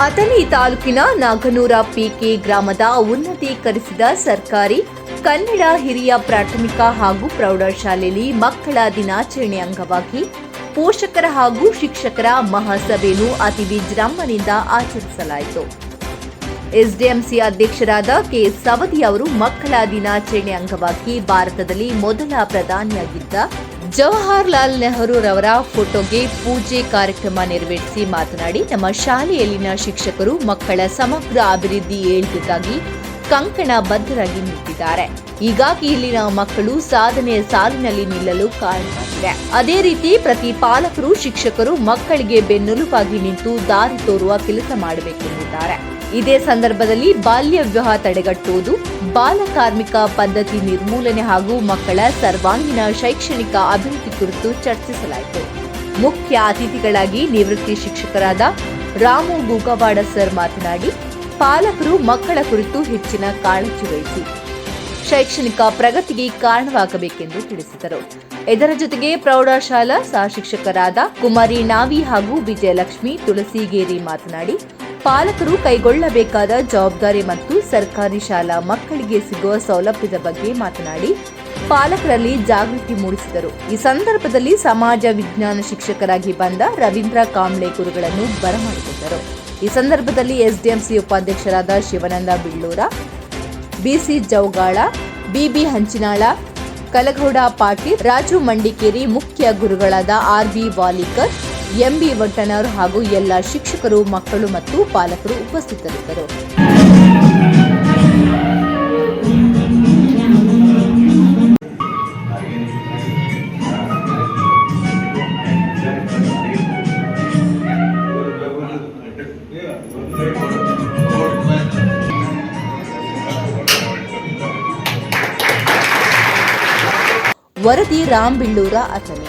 ಅಥಣಿ ತಾಲೂಕಿನ ನಾಗನೂರ ಪಿಕೆ ಗ್ರಾಮದ ಉನ್ನತೀಕರಿಸಿದ ಸರ್ಕಾರಿ ಕನ್ನಡ ಹಿರಿಯ ಪ್ರಾಥಮಿಕ ಹಾಗೂ ಪ್ರೌಢಶಾಲೆಯಲ್ಲಿ ಮಕ್ಕಳ ದಿನಾಚರಣೆ ಅಂಗವಾಗಿ ಪೋಷಕರ ಹಾಗೂ ಶಿಕ್ಷಕರ ಮಹಾಸಭೆಯನ್ನು ಅತಿ ವಿಜೃಂಭಣೆಯಿಂದ ಆಚರಿಸಲಾಯಿತು. ಎಸ್ಡಿಎಂಸಿ ಅಧ್ಯಕ್ಷರಾದ ಕೆ. ಸವದಿ ಅವರು ಮಕ್ಕಳ ದಿನಾಚರಣೆ ಅಂಗವಾಗಿ ಭಾರತದಲ್ಲಿ ಮೊದಲ ಪ್ರಧಾನಿಯಾಗಿದ್ದ ಜವಾಹರ್ಲಾಲ್ ನೆಹರೂರವರ ಫೋಟೋಗೆ ಪೂಜೆ ಕಾರ್ಯಕ್ರಮ ನೆರವೇರಿಸಿ ಮಾತನಾಡಿ, ನಮ್ಮ ಶಾಲೆಯಲ್ಲಿನ ಶಿಕ್ಷಕರು ಮಕ್ಕಳ ಸಮಗ್ರ ಅಭಿವೃದ್ಧಿ ಏಳಿಗೆಗಾಗಿ ಕಂಕಣ ಬದ್ಧರಾಗಿ ನಿಂತಿದ್ದಾರೆ. ಹೀಗಾಗಿ ಇಲ್ಲಿನ ಮಕ್ಕಳು ಸಾಧನೆಯ ಸಾಲಿನಲ್ಲಿ ನಿಲ್ಲಲು ಕಾರಣವಾಗಿದೆ. ಅದೇ ರೀತಿ ಪ್ರತಿ ಪಾಲಕರು, ಶಿಕ್ಷಕರು ಮಕ್ಕಳಿಗೆ ಬೆನ್ನೆಲುಬಾಗಿ ನಿಂತು ದಾರಿ ತೋರುವ ಕೆಲಸ ಮಾಡಬೇಕೆಂದಿದ್ದಾರೆ. ಇದೇ ಸಂದರ್ಭದಲ್ಲಿ ಬಾಲ್ಯ ವಿವಾಹ ತಡೆಗಟ್ಟುವುದು ಬಾಲ ಕಾರ್ಮಿಕ ಪದ್ಧತಿ ನಿರ್ಮೂಲನೆ ಹಾಗೂ ಮಕ್ಕಳ ಸರ್ವಾಂಗೀಣ ಶೈಕ್ಷಣಿಕ ಅಭಿವೃದ್ಧಿ ಕುರಿತು ಚರ್ಚಿಸಲಾಯಿತು. ಮುಖ್ಯ ಅತಿಥಿಗಳಾಗಿ ನಿವೃತ್ತಿ ಶಿಕ್ಷಕರಾದ ರಾಮು ಗೂಗವಾಡ ಸರ್ ಮಾತನಾಡಿ, ಪಾಲಕರು ಮಕ್ಕಳ ಕುರಿತು ಹೆಚ್ಚಿನ ಕಾಳಜಿ ವಹಿಸಿ ಶೈಕ್ಷಣಿಕ ಪ್ರಗತಿಗೆ ಕಾರಣವಾಗಬೇಕೆಂದು ತಿಳಿಸಿದರು. ಇದರ ಜೊತೆಗೆ ಪ್ರೌಢಶಾಲಾ ಸಹ ಶಿಕ್ಷಕರಾದ ಕುಮಾರಿ ನಾವಿ ಹಾಗೂ ವಿಜಯಲಕ್ಷ್ಮಿ ತುಳಸಿಗೇರಿ ಮಾತನಾಡಿ, ಪಾಲಕರು ಕೈಗೊಳ್ಳಬೇಕಾದ ಜವಾಬ್ದಾರಿ ಮತ್ತು ಸರ್ಕಾರಿ ಶಾಲಾ ಮಕ್ಕಳಿಗೆ ಸಿಗುವ ಸೌಲಭ್ಯದ ಬಗ್ಗೆ ಮಾತನಾಡಿ, ಪಾಲಕರಲ್ಲಿ ಜಾಗೃತಿ ಮೂಡಿಸಿದರು. ಈ ಸಂದರ್ಭದಲ್ಲಿ ಸಮಾಜ ವಿಜ್ಞಾನ ಶಿಕ್ಷಕರಾಗಿ ಬಂದ ರವೀಂದ್ರ ಕಾಂಬ್ಳೆ ಗುರುಗಳನ್ನು ಬರಮಾಡಿಕೊಂಡರು. ಈ ಸಂದರ್ಭದಲ್ಲಿ ಎಸ್ಡಿಎಂಸಿ ಉಪಾಧ್ಯಕ್ಷರಾದ ಶಿವನಂದ ಬಿಳ್ಳೂರ, ಬಿಸಿ ಜೌಗಾಳ, ಬಿಬಿ ಹಂಚಿನಾಳ, ಕಲಗೌಡ ಪಾಟೀಲ್, ರಾಜು ಮಂಡಿಕೇರಿ ಮುಖ್ಯ ಗುರುಗಳಾದ R B Valikar, MB Vattanar ಹಾಗೂ ಎಲ್ಲ ಶಿಕ್ಷಕರು, ಮಕ್ಕಳು ಮತ್ತು ಪಾಲಕರು ಉಪಸ್ಥಿತರಿದ್ದರು. ವರದಿ ರಾಮ್ಬಿಳ್ಳೂರ ಅಥಣಿ